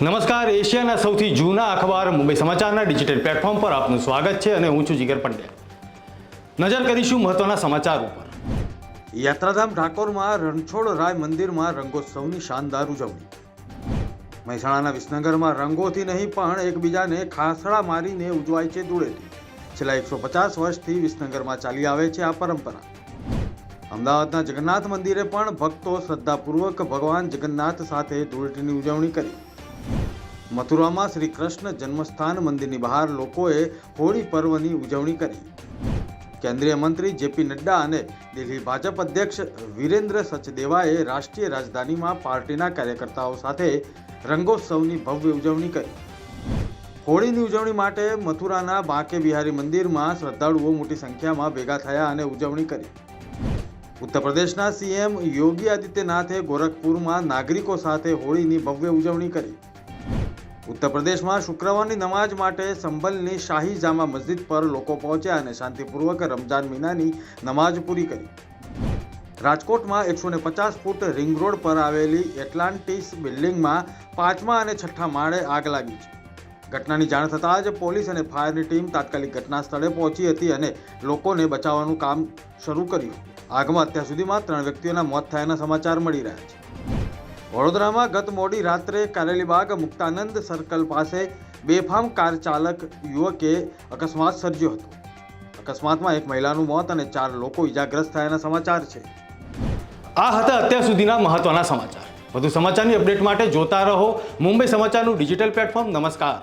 નમસ્કાર, એશિયાના સૌથી જૂના અખબાર મુંબઈ સમાચારના ડિજિટલ પ્લેટફોર્મ પર આપનું સ્વાગત છે અને હું છું જીગર પંડ્યા. નજર કરીશું મહત્વના સમાચાર ઉપર. યાત્રાધામ ઠાકોરમાં રણછોડ રાય મંદિરમાં રંગોત્સવની શાનદાર ઉજવણી. મહેસાણાના વિસનગરમાં રંગોથી નહીં પણ એકબીજાને ખાસડા મારીને ઉજવાય છે ધૂળેટી. છેલ્લા એકસો પચાસ વર્ષથી વિસનગરમાં ચાલી આવે છે આ પરંપરા. અમદાવાદના જગન્નાથ મંદિરે પણ ભક્તો શ્રદ્ધાપૂર્વક ભગવાન જગન્નાથ સાથે ધૂળેટીની ઉજવણી કરી. મથુરામાં શ્રી કૃષ્ણ જન્મસ્થાન મંદિરની બહાર લોકોએ હોળી પર્વની ઉજવણી કરી. કેન્દ્રીય મંત્રી જેપી નડ્ડા અને દિલ્હી ભાજપ અધ્યક્ષ વિરેન્દ્ર સચદેવાએ રાષ્ટ્રીય રાજધાનીમાં પાર્ટીના કાર્યકર્તાઓ સાથે રંગોત્સવની ભવ્ય ઉજવણી કરી. હોળીની ઉજવણી માટે મથુરાના બાંકે બિહારી મંદિરમાં શ્રદ્ધાળુઓ મોટી સંખ્યામાં ભેગા થયા અને ઉજવણી કરી. ઉત્તર પ્રદેશના સીએમ યોગી આદિત્યનાથે ગોરખપુરમાં નાગરિકો સાથે હોળીની ભવ્ય ઉજવણી કરી. ઉત્તર પ્રદેશમાં શુક્રવારની નમાજ માટે સંભલની શાહી જામા મસ્જિદ પર લોકો પહોંચ્યા અને શાંતિપૂર્વક રમઝાન મહિનાની નમાજ પૂરી કરી. રાજકોટમાં એકસો ને પચાસ ફૂટ રિંગ રોડ પર આવેલી એટલાન્ટિસ બિલ્ડિંગમાં પાંચમા અને છઠ્ઠા માળે આગ લાગી છે. ઘટનાની જાણ થતાં જ પોલીસ અને ફાયરની ટીમ તાત્કાલિક ઘટના સ્થળે પહોંચી હતી અને લોકોને બચાવવાનું કામ શરૂ કર્યું. આગમાં અત્યાર સુધીમાં ત્રણ વ્યક્તિઓના મોત થયાના સમાચાર મળી રહ્યા છે. વડોદરામાં ગત મોડી રાત્રે કારેલીબાગ મુક્તાનંદ સર્કલ પાસે બેફામ કાર ચાલક યુવકે અકસ્માત સર્જ્યો હતો. અકસ્માતમાં એક મહિલાનું મોત અને ચાર લોકો ઈજાગ્રસ્ત થયાના સમાચાર છે. આ હતા અત્યાર સુધીના મહત્વના સમાચાર. વધુ સમાચારની અપડેટ માટે જોતા રહો મુંબઈ સમાચારનું ડિજિટલ પ્લેટફોર્મ. નમસ્કાર.